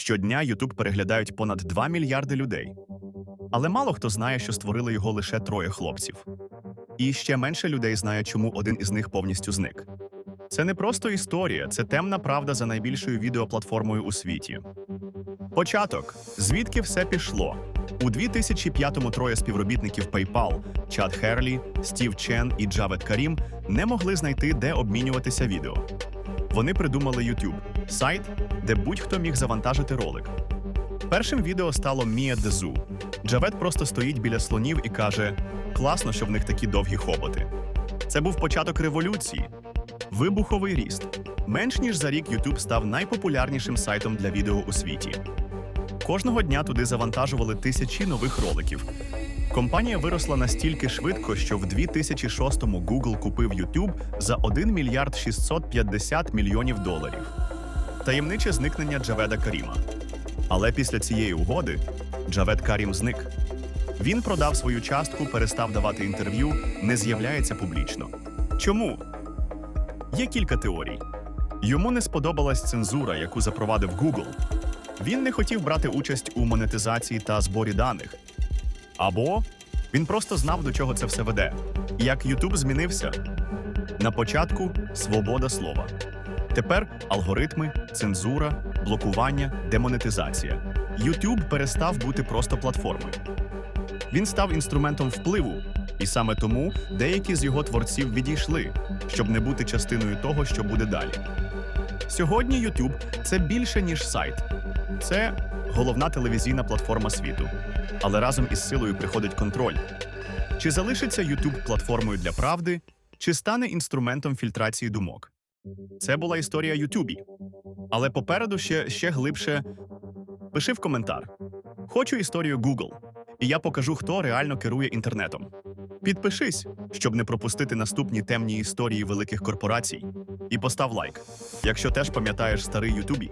Щодня YouTube переглядають понад 2 мільярди людей. Але мало хто знає, що створили його лише троє хлопців. І ще менше людей знає, чому один із них повністю зник. Це не просто історія, це темна правда за найбільшою відеоплатформою у світі. Початок. Звідки все пішло? У 2005-му троє співробітників PayPal – Чад Херлі, Стів Чен і Джавед Карім не могли знайти, де обмінюватися відео. Вони придумали YouTube – сайт, де будь-хто міг завантажити ролик. Першим відео стало Мія Дезу. Джавед просто стоїть біля слонів і каже: класно, що в них такі довгі хоботи. Це був початок революції. Вибуховий ріст. Менш ніж за рік YouTube став найпопулярнішим сайтом для відео у світі. Кожного дня туди завантажували тисячі нових роликів. Компанія виросла настільки швидко, що в 2006-му Google купив YouTube за 1 мільярд 650 мільйонів доларів. Таємниче зникнення Джаведа Каріма. Але після цієї угоди Джавед Карім зник. Він продав свою частку, перестав давати інтерв'ю, не з'являється публічно. Чому? Є кілька теорій. Йому не сподобалась цензура, яку запровадив Google. Він не хотів брати участь у монетизації та зборі даних. Або він просто знав, до чого це все веде. Як YouTube змінився. На початку свобода слова. Тепер алгоритми, цензура, блокування, демонетизація. YouTube перестав бути просто платформою. Він став інструментом впливу, і саме тому деякі з його творців відійшли, щоб не бути частиною того, що буде далі. Сьогодні YouTube – це більше ніж сайт. Це головна телевізійна платформа світу. Але разом із силою приходить контроль. Чи залишиться YouTube платформою для правди, чи стане інструментом фільтрації думок? Це була історія Ютубі. Але попереду ще, ще глибше пиши в коментар. Хочу історію Google, і я покажу, хто реально керує інтернетом. Підпишись, щоб не пропустити наступні темні історії великих корпорацій. І постав лайк, якщо теж пам'ятаєш старий Ютубі.